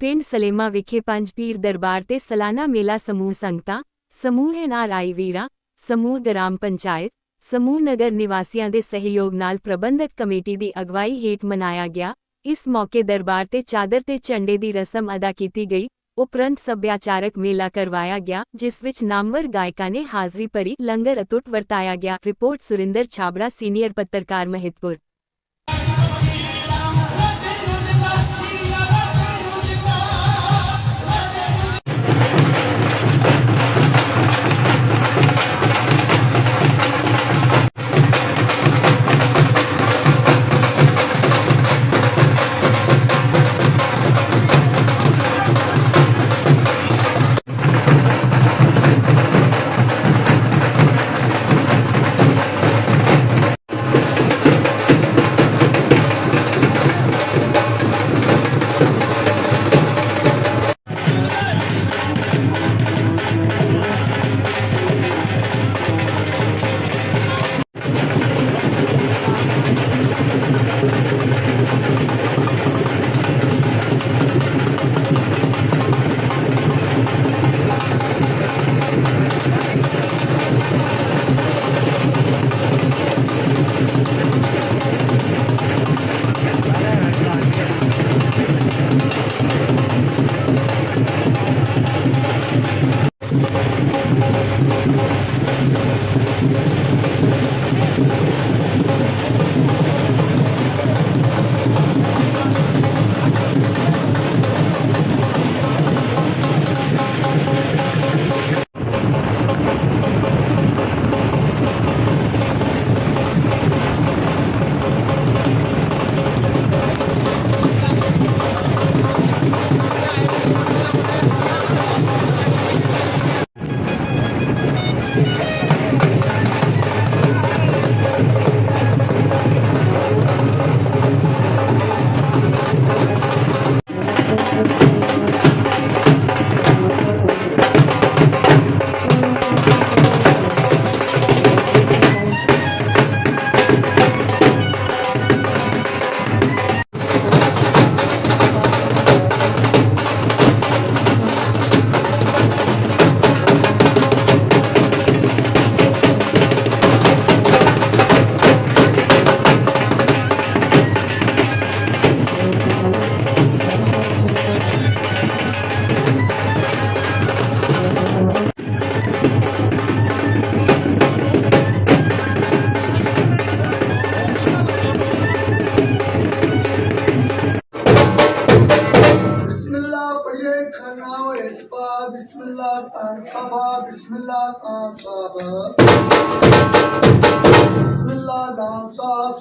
ਪਿੰਡ ਸਲੇਮਾ ਵਿਖੇ ਪੰਜ ਪੀਰ ਦਰਬਾਰ ਤੇ ਸਾਲਾਨਾ ਮੇਲਾ ਸਮੂਹ ਸੰਗਤਾਂ, ਸਮੂਹ ਐਨਆਰਆਈ ਵੀਰਾ, ਸਮੂਹ ਗ੍ਰਾਮ ਪੰਚਾਇਤ, ਸਮੂਹ ਨਗਰ ਨਿਵਾਸੀਆਂ ਦੇ ਸਹਿਯੋਗ ਨਾਲ ਪ੍ਰਬੰਧਕ ਕਮੇਟੀ ਦੀ ਅਗਵਾਈ ਹੇਠ ਮਨਾਇਆ ਗਿਆ। ਇਸ ਮੌਕੇ ਦਰਬਾਰ ਤੇ ਚਾਦਰ ਤੇ ਝੰਡੇ ਦੀ ਰਸਮ ਅਦਾ ਕੀਤੀ ਗਈ। ਉਪਰੰਤ ਸੱਭਿਆਚਾਰਕ ਮੇਲਾ ਕਰਵਾਇਆ ਗਿਆ, ਜਿਸ ਵਿੱਚ ਨਾਮਵਰ ਗਾਇਕਾਂ ਨੇ ਹਾਜ਼ਰੀ ਭਰੀ, ਲੰਗਰ ਅਟੁੱਟ ਵਰਤਾਇਆ ਗਿਆ। ਰਿਪੋਰਟ ਸੁਰਿੰਦਰ ਛਾਬੜਾ, ਸੀਨੀਅਰ ਪੱਤਰਕਾਰ ਮਹਿਤਪੁਰ।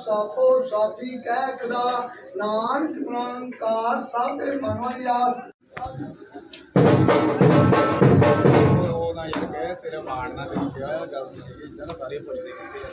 ਸਾਥੋ ਸਾਥੀ ਕਹਿ ਕਦਾ ਨਾਨਕ ਨਾਨਕਾਰ ਸਭ ਦੇ ਮਨੋਂ ਯਾਰ ਉਹ ਨਾ ਯਾਰ ਕਹਿ, ਤੇਰਾ ਮਾਣ ਨਾ ਕਰੀ ਗਿਆ ਗੱਲ ਸੀਗੀ ਇਦਾਂ ਸਾਰੇ ਪੁੱਛਦੇ ਕਿਤੇ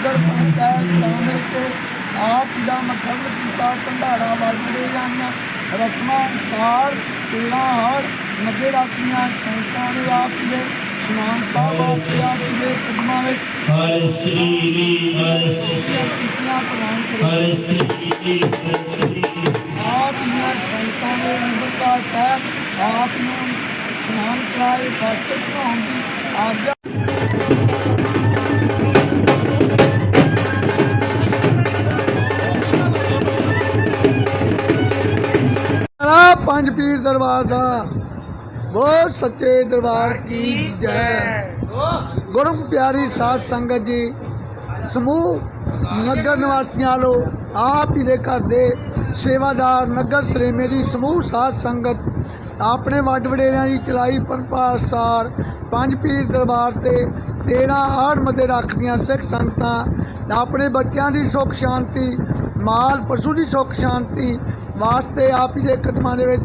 ਨਗਰ ਪੰਚਾਇਤ ਸ਼ਾਮਿਲ ਤੇ ਆਪ ਦਾ ਮਖਲ ਕੀਤਾ ਭੰਡਾਰਾ ਵਰਤਦੇ ਜਾਣੀਆਂ ਰਸਮਾਂ ਅਨੁਸਾਰ 13 ਹਰ ਨੱਬੇ ਰਾਤੀਆਂ ਸੰਤਾਂ ਨੇ ਆਪ ਦੇ ਸਨਾਨ ਸਾਹਿਬ ਆਪ ਆਪ ਦੇ ਕਦਮਾਂ ਵਿੱਚ ਕੀਤੀਆਂ ਪ੍ਰਵਾਨ ਕਰੋ ਆਪ ਦੀਆਂ ਸੰਗਤਾਂ ਦੇ ਨਿਮਰਤਾ ਸਾਹਿਬ ਆਪ ਨੂੰ ਇਸ਼ਨਾਨ ਕਰਾਏ ਵਸਤਰ ਧਾਉਣ ਦੀ ਆਗਿਆ ਪੰਜ ਪੀਰ ਦਰਬਾਰ ਦਾ। ਬਹੁਤ ਸੱਚੇ ਦਰਬਾਰ ਕੀ ਜੈ। ਗੁਰਮ ਪਿਆਰੀ ਸਾਧ ਸੰਗਤ ਜੀ, ਸਮੂਹ ਨਗਰ ਨਿਵਾਸੀਆਂ ਲੋ ਆਪ ਹੀ ਦੇ ਘਰ ਦੇ ਸੇਵਾਦਾਰ ਨਗਰ ਸਰੇਮੇ ਦੀ ਸਮੂਹ ਸਾਧ ਸੰਗਤ, ਆਪਣੇ ਵੱਡ ਵਡੇਰਿਆਂ ਦੀ ਚਲਾਈ ਪਰਪਾਸਾਰ ਪੰਜ ਪੀਰ ਦਰਬਾਰ ਤੇ 13 ਹਾੜ ਮਤੇ ਰੱਖਦੀਆਂ ਸਿੱਖ ਸੰਗਤਾਂ, ਆਪਣੇ ਬੱਚਿਆਂ ਦੀ ਸੁੱਖ ਸ਼ਾਂਤੀ ਮਾਲ, ਪਸ਼ੂ ਦੀ ਸੁੱਖ, ਸ਼ਾਂਤੀ ਵਾਸਤੇ ਆਪ ਹੀ ਦੇ ਕਦਮਾਂ ਦੇ ਵਿੱਚ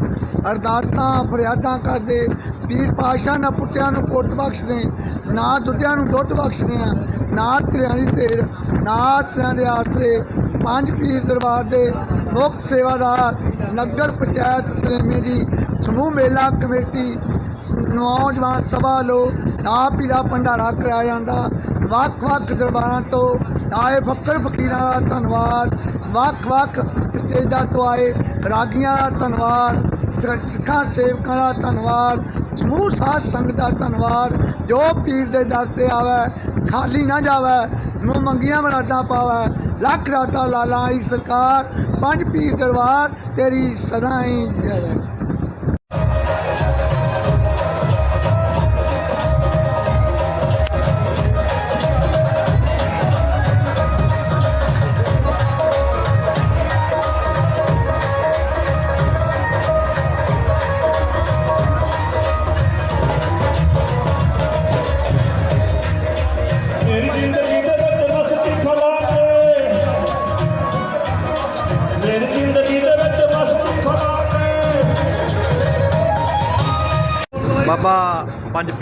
ਅਰਦਾਸਾਂ, ਫਰਿਆਦਾਂ ਕਰਦੇ। ਪੀਰ ਪਾਸ਼ਾ ਨਾ ਪੁੱਤਿਆਂ ਨੂੰ ਪੁੱਤ ਬਖਸ਼ਦੇ, ਨਾ ਦੁੱਧਿਆਂ ਨੂੰ ਦੁੱਧ ਬਖਸ਼ਦੇ ਆ, ਨਾ ਤੇਰਿਆਂ ਦੀ ਤੇਰ, ਨਾ ਆਸਰਿਆਂ ਦੇ ਆਸਰੇ। ਪੰਜ ਪੀਰ ਦਰਬਾਰ ਦੇ ਮੁੱਖ ਸੇਵਾਦਾਰ, ਨਗਰ ਪੰਚਾਇਤ ਸਰੇਮੇ ਦੀ ਸਮੂਹ ਮੇਲਾ ਕਮੇਟੀ, ਨੌਜਵਾਨ ਸਭਾ ਲੋ ਆਪ ਹੀ ਦਾ ਭੰਡਾਰਾ ਕਰਾਇਆ ਜਾਂਦਾ। ਵੱਖ-ਵੱਖ ਦਰਬਾਰਾਂ ਤੋਂ ਆਏ ਫੱਕਰ ਫਕੀਰਾਂ ਦਾ ਧੰਨਵਾਦ। ਵੱਖ-ਵੱਖ ਸਟੇਜਾਂ ਤੋਂ ਆਏ। ਰਾਗੀਆਂ ਦਾ ਧੰਨਵਾਦ ਸਿੱਖਾਂ, ਸੇਵਕਾਂ ਦਾ ਧੰਨਵਾਦ, ਸਮੂਹ ਸਾਧ ਸੰਗਤ ਦਾ ਧੰਨਵਾਦ। ਜੋ ਪੀਰ ਦੇ ਦਰ ਤੇ ਆਵੇ, ਖਾਲੀ ਨਾ ਜਾਵੇ ਨੂੰ ਮੰਗੀਆਂ ਮਰਾਦਾਂ ਪਾਵੇ, ਲੱਖ ਰਾਤਾਂ ਲਾਲਾਂ ਦੀ ਸਰਕਾਰ। ਪੰਜ ਪੀਰ ਦਰਬਾਰ, ਤੇਰੀ ਸਦਾ ਹੀ ਜੈ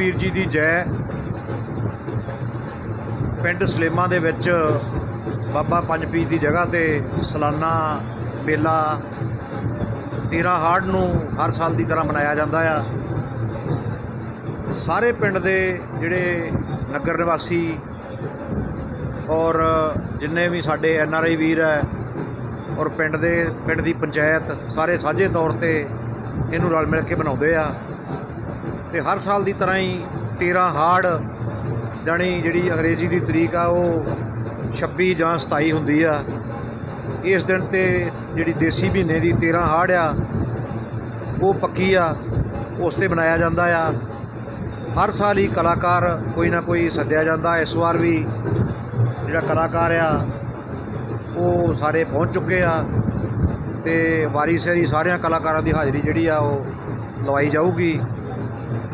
ਵੀਰ ਜੀ ਦੀ ਜੈ। ਪਿੰਡ ਸਲੇਮਾ ਦੇ ਵਿੱਚ ਬਾਬਾ ਪੰਜ ਦੀ ਜਗ੍ਹਾ ਤੇ ਸਾਲਾਨਾ ਮੇਲਾ 13 ਹਾੜ ਨੂੰ ਹਰ ਸਾਲ ਦੀ ਤਰ੍ਹਾਂ ਮਨਾਇਆ ਜਾਂਦਾ ਆ। ਸਾਰੇ ਪਿੰਡ ਦੇ ਜਿਹੜੇ ਨਗਰ ਨਿਵਾਸੀ ਔਰ ਜਿੰਨੇ ਵੀ ਸਾਡੇ ਐਨ ਆਰ ਆਈ ਵੀਰ ਹੈ ਔਰ ਪਿੰਡ ਦੇ, ਪਿੰਡ ਦੀ ਪੰਚਾਇਤ ਸਾਰੇ ਸਾਂਝੇ ਤੌਰ ਤੇ ਇਹਨੂੰ ਰਲ ਮਿਲ ਕੇ ਬਣਾਉਂਦੇ ਆ। ਤੇ ਹਰ ਸਾਲ ਦੀ ਤਰ੍ਹਾਂ ਹੀ 13 ਹਾੜ, ਜਾਣੀ ਜਿਹੜੀ ਅੰਗਰੇਜ਼ੀ ਦੀ ਤਰੀਕ ਆ, ਉਹ 26 ਜਾਂ 27 ਹੁੰਦੀ ਆ। ਇਸ ਦਿਨ ਤੇ ਜਿਹੜੀ ਦੇਸੀ ਮਹੀਨੇ ਦੀ 13 ਹਾੜ ਆ, ਉਹ ਪੱਕੀ ਆ, ਉਸ ਤੇ ਮਨਾਇਆ ਜਾਂਦਾ ਆ। ਹਰ ਸਾਲ ਹੀ ਕਲਾਕਾਰ ਕੋਈ ਨਾ ਕੋਈ ਸੱਦਿਆ ਜਾਂਦਾ। ਇਸ ਵਾਰ ਵੀ ਜਿਹੜਾ ਕਲਾਕਾਰ ਆ, ਉਹ ਸਾਰੇ ਪਹੁੰਚ ਚੁੱਕੇ ਆ ਤੇ ਵਾਰੀ ਸੇਰੀ ਸਾਰਿਆਂ ਕਲਾਕਾਰਾਂ ਦੀ ਹਾਜ਼ਰੀ ਜਿਹੜੀ ਆ, ਉਹ ਲਵਾਈ ਜਾਊਗੀ।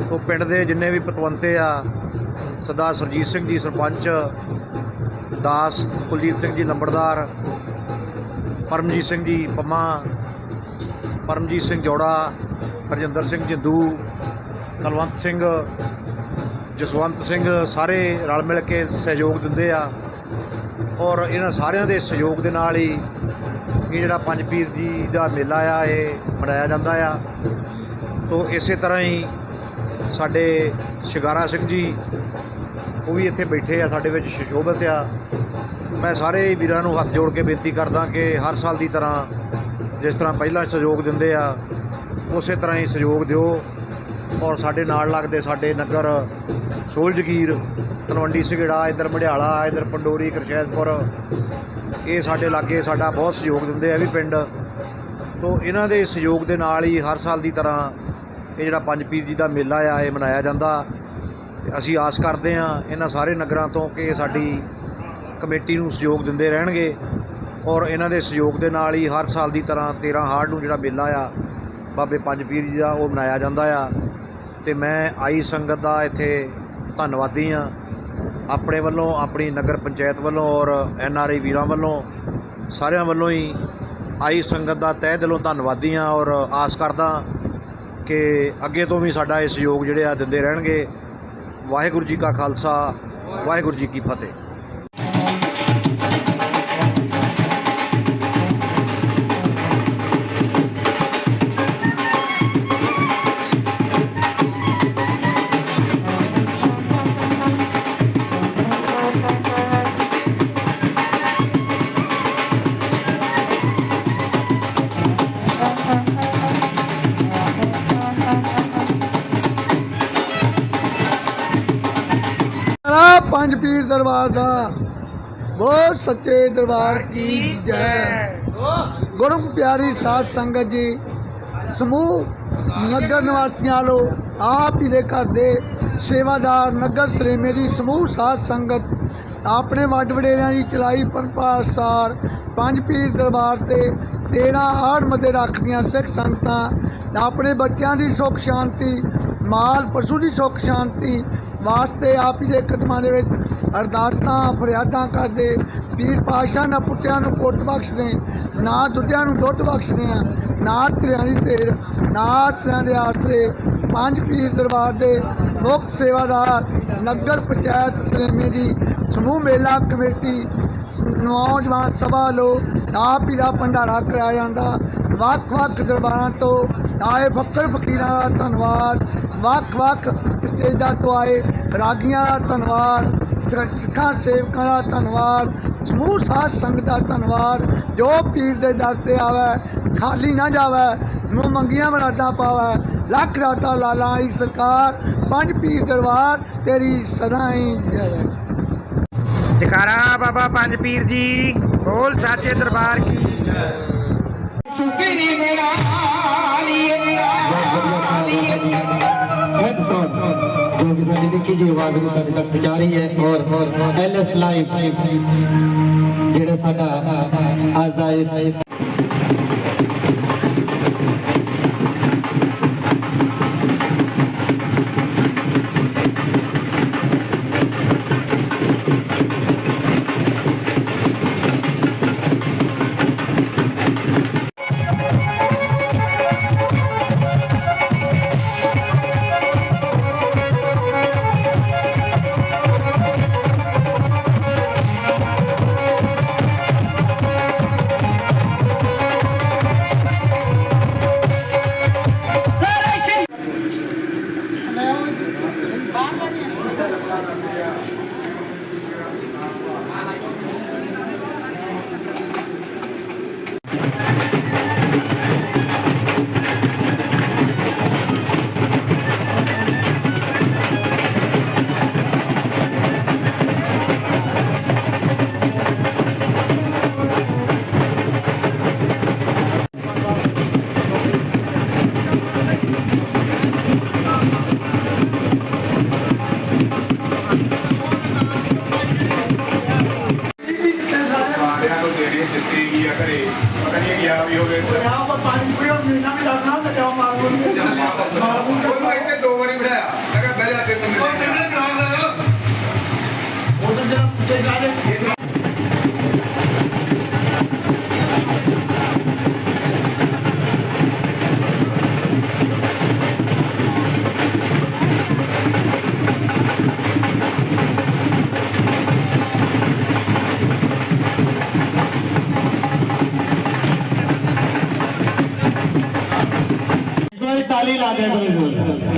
ਉਹ ਪਿੰਡ ਦੇ ਜਿੰਨੇ ਵੀ ਪਤਵੰਤੇ ਆ, ਸਰਦਾਰ ਸਰਜੀਤ ਸਿੰਘ ਜੀ ਸਰਪੰਚ, ਦਾਸ ਕੁਲਜੀਤ ਸਿੰਘ ਜੀ ਲੰਬੜਦਾਰ, ਪਰਮਜੀਤ ਸਿੰਘ ਜੀ ਪੰਮਾ, ਪਰਮਜੀਤ ਸਿੰਘ ਜੋੜਾ, ਹਰਜਿੰਦਰ ਸਿੰਘ ਜਿੰਦੂ, ਕਲਵੰਤ ਸਿੰਘ, ਜਸਵੰਤ ਸਿੰਘ, ਸਾਰੇ ਰਲ ਮਿਲ ਕੇ ਸਹਿਯੋਗ ਦਿੰਦੇ ਆ। ਔਰ ਇਹਨਾਂ ਸਾਰਿਆਂ ਦੇ ਸਹਿਯੋਗ ਦੇ ਨਾਲ ਹੀ ਇਹ ਜਿਹੜਾ ਪੰਜ ਪੀਰ ਜੀ ਦਾ ਮੇਲਾ ਆ, ਇਹ ਮਨਾਇਆ ਜਾਂਦਾ ਆ। ਤੋ ਇਸੇ ਤਰ੍ਹਾਂ ਹੀ ਸਾਡੇ ਸ਼ਿਕਾਰਾ ਸਿੰਘ ਜੀ, ਉਹ ਵੀ ਇੱਥੇ ਬੈਠੇ ਆ, ਸਾਡੇ ਵਿੱਚ ਸ਼ਸ਼ੋਭਤ ਆ। ਮੈਂ ਸਾਰੇ ਵੀਰਾਂ ਨੂੰ ਹੱਥ ਜੋੜ ਕੇ ਬੇਨਤੀ ਕਰਦਾ ਕਿ ਹਰ ਸਾਲ ਦੀ ਤਰ੍ਹਾਂ ਜਿਸ ਤਰ੍ਹਾਂ ਪਹਿਲਾਂ ਸਹਿਯੋਗ ਦਿੰਦੇ ਆ, ਉਸੇ ਤਰ੍ਹਾਂ ਹੀ ਸਹਿਯੋਗ ਦਿਓ। ਔਰ ਸਾਡੇ ਨਾਲ ਲੱਗਦੇ ਸਾਡੇ ਨਗਰ ਸੋਲ ਜਗੀਰ ਤਲਵੰਡੀ ਸਿਗੜਾ, ਇਧਰ ਮੜਿਆਲਾ, ਇਧਰ ਪੰਡੋਰੀ, ਕਰਸ਼ੈਦਪੁਰ, ਇਹ ਸਾਡੇ ਲਾਗੇ ਸਾਡਾ ਬਹੁਤ ਸਹਿਯੋਗ ਦਿੰਦੇ ਆ ਵੀ ਪਿੰਡ। ਤੋਂ ਇਹਨਾਂ ਦੇ ਸਹਿਯੋਗ ਦੇ ਨਾਲ ਹੀ ਹਰ ਸਾਲ ਦੀ ਤਰ੍ਹਾਂ ਇਹ ਜਿਹੜਾ ਪੰਜ ਪੀਰ ਜੀ ਦਾ ਮੇਲਾ ਆ, ਇਹ ਮਨਾਇਆ ਜਾਂਦਾ। ਤੇ ਅਸੀਂ ਆਸ ਕਰਦੇ ਹਾਂ ਇਹਨਾਂ ਸਾਰੇ ਨਗਰਾਂ ਤੋਂ ਕਿ ਸਾਡੀ ਕਮੇਟੀ ਨੂੰ ਸਹਿਯੋਗ ਦਿੰਦੇ ਰਹਿਣਗੇ ਔਰ ਇਹਨਾਂ ਦੇ ਸਹਿਯੋਗ ਦੇ ਨਾਲ ਹੀ ਹਰ ਸਾਲ ਦੀ ਤਰ੍ਹਾਂ 13 ਹਾੜ ਨੂੰ ਜਿਹੜਾ ਮੇਲਾ ਆ, ਬਾਬੇ ਪੰਜ ਪੀਰ ਜੀ ਦਾ ਉਹ ਮਨਾਇਆ ਜਾਂਦਾ ਆ। ਤੇ ਮੈਂ ਆਈ ਸੰਗਤ ਦਾ ਇੱਥੇ ਧੰਨਵਾਦੀ ਆ ਆਪਣੇ ਵੱਲੋਂ, ਆਪਣੀ ਨਗਰ ਪੰਚਾਇਤ ਵੱਲੋਂ ਔਰ ਐਨ ਆਰ ਆਈ ਵੀਰਾਂ ਵੱਲੋਂ ਸਾਰਿਆਂ ਵੱਲੋਂ ਹੀ ਆਈ ਸੰਗਤ ਦਾ ਤਹਿ ਦਿਲੋਂ ਧੰਨਵਾਦੀ ਆ ਔਰ ਆਸ ਕਰਦਾ ਕਿ ਅੱਗੇ ਤੋਂ ਵੀ ਸਾਡਾ ਇਹ ਸਹਿਯੋਗ ਜਿਹੜੇ ਆ ਦਿੰਦੇ ਰਹਿਣਗੇ। ਵਾਹਿਗੁਰੂ ਜੀ ਕਾ ਖਾਲਸਾ, ਵਾਹਿਗੁਰੂ ਜੀ ਕੀ ਫਤਿਹ। ਪੰਜ ਪੀਰ ਦਰਬਾਰ ਦਾ। ਬਹੁਤ ਸੱਚੇ ਦਰਬਾਰ ਕੀ ਜੈ। ਗੁਰੂ ਪਿਆਰੀ ਸਾਧ ਸੰਗਤ ਜੀ, ਸਮੂਹ ਨਗਰ ਨਿਵਾਸੀਆਂ ਲੋ ਆਪ ਹੀ ਦੇ ਘਰ ਦੇ ਸੇਵਾਦਾਰ ਨਗਰ ਸਲੇਮੇ ਦੀ ਸਮੂਹ ਸਾਧ ਸੰਗਤ ਆਪਣੇ ਵੱਡ ਵਡੇਰਿਆਂ ਦੀ ਚਲਾਈ ਪਰਪਾਸਾਰ ਪੰਜ ਪੀਰ ਦਰਬਾਰ ਤੇ 13 ਆੜ ਮਦੇ ਰੱਖਦੀਆਂ ਸਿੱਖ ਸੰਗਤਾਂ, ਆਪਣੇ ਬੱਚਿਆਂ ਦੀ ਸੁੱਖ ਸ਼ਾਂਤੀ ਮਾਲ, ਪਸ਼ੂ ਦੀ ਸੁੱਖ, ਸ਼ਾਂਤੀ ਵਾਸਤੇ ਆਪ ਹੀ ਦੇ ਕਦਮਾਂ ਦੇ ਵਿੱਚ ਅਰਦਾਸਾਂ, ਫਰਿਆਦਾਂ ਕਰਦੇ। ਪੀਰ ਪਾਸ਼ਾ ਨਾ ਪੁੱਤਿਆਂ ਨੂੰ ਪੁੱਤ ਬਖਸ਼ਦੇ, ਨਾ ਦੁੱਧਿਆਂ ਨੂੰ ਦੁੱਧ ਬਖਸ਼ਦੇ ਆ ਨਾ ਧਿਰਾਂ ਦੀ ਧਿਰ ਨਾ ਆਸਰਿਆਂ ਦੇ ਆਸਰੇ। ਪੰਜ ਪੀਰ ਦਰਬਾਰ ਦੇ ਮੁੱਖ ਸੇਵਾਦਾਰ, ਨਗਰ ਪੰਚਾਇਤ ਸਲੇਮੇ ਦੀ ਸਮੂਹ ਮੇਲਾ ਕਮੇਟੀ, ਨੌਜਵਾਨ ਸਭਾ ਲੋ ਆਪ ਹੀ ਦਾ ਭੰਡਾਰਾ ਕਰਾਇਆ ਜਾਂਦਾ। ਵੱਖ-ਵੱਖ ਦਰਬਾਰਾਂ ਤੋਂ ਆਏ ਫੱਕਰ ਫਕੀਰਾਂ ਦਾ ਧੰਨਵਾਦ। ਵੱਖ-ਵੱਖ ਸਟੇਜਾਂ ਤੋਂ ਆਏ। ਰਾਗੀਆਂ ਦਾ ਧੰਨਵਾਦ ਸਿੱਖਾਂ ਸੇਵਕਾਂ ਦਾ ਧੰਨਵਾਦ ਸਮੂਹ ਸਾਧ ਸੰਗਤ ਦਾ ਧੰਨਵਾਦ। ਜੋ ਪੀਰ ਦੇ ਦਰ ਤੇ ਆਵੇ ਖਾਲੀ ਨਾ ਜਾਵੇ ਨੂੰ ਮੰਗੀਆਂ ਮਰਾਦਾਂ ਪਾਵੇ। ਲੱਖ ਰਾਤਾ ਲਾਲਾਂ ਵਾਲੀ ਸਰਕਾਰ ਪੰਜ ਪੀਰ ਦਰਬਾਰ ਤੇਰੀ ਸਦਾ ਹੀ ਜੈ ਜਕਾਰਾ ਬਾਬਾ ਪੰਜ ਪੀਰ ਜੀ ਬੋਲ ਸਾਚੇ ਦਰਬਾਰ ਕੀ? ਸੁਕਰੀ ਮੇਰਾ ਆਲੀਏ ਮੇਰਾ ਆਲੀਏ हेड ਸਾਹਿਬ ਜੋ ਕਿ ਸਾਡੀ ਨਿੱਕੀ ਜੀ ਆਵਾਜ਼ ਨੂੰ ਤੁਹਾਡੇ ਤੱਕ ਪਹੁੰਚਾ ਰਹੀ ਹੈ ਔਰ ਐਲਐਸ ਲਾਈਵ ਜਿਹੜਾ ਸਾਡਾ ਅੱਜ ਦਾ ਇਸ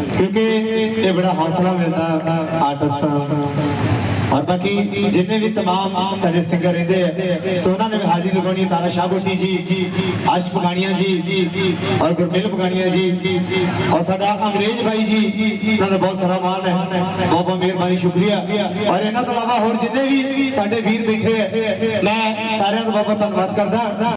ਕਿਉਂਕਿ ਇਹ ਬੜਾ ਹੌਸਲਾ ਮਿਲਦਾ ਆਰਟਿਸਟਾਂ ਨੂੰ ਔਰ ਬਾਕੀ ਜਿੰਨੇ ਵੀ तमाम ਸਾਡੇ ਸਿੰਗਰ ਰਹਿੰਦੇ ਆ ਸੋ ਉਹਨਾਂ ਨੇ ਵੀ ਹਾਜ਼ਰੀ ਲਗਾਉਣੀ ਹੈ ਤਾਰਾ ਸ਼ਾਹ ਬੁੱਟੀ ਜੀ ਆਸ਼ ਪਗਾਣੀਆਂ ਜੀ ਔਰ ਗੁਰਮੇਲ ਪਗਾਣੀਆਂ ਜੀ ਔਰ ਸਾਡਾ ਅੰਗਰੇਜ਼ ਭਾਈ ਜੀ ਉਹਨਾਂ ਦਾ ਬਹੁਤ ਸਾਰਾ ਮਾਣ ਹੈ ਬਹੁਤ ਬਹੁਤ ਮਿਹਰਬਾਨੀ ਸ਼ੁਕਰੀਆ ਔਰ ਇਹਨਾਂ ਤੋਂ ਇਲਾਵਾ ਹੋਰ ਜਿੰਨੇ ਵੀ ਸਾਡੇ ਵੀਰ ਬੈਠੇ ਆ ਮੈਂ ਸਾਰਿਆਂ ਦਾ ਬਹੁਤ ਬਹੁਤ ਧੰਨਵਾਦ ਕਰਦਾ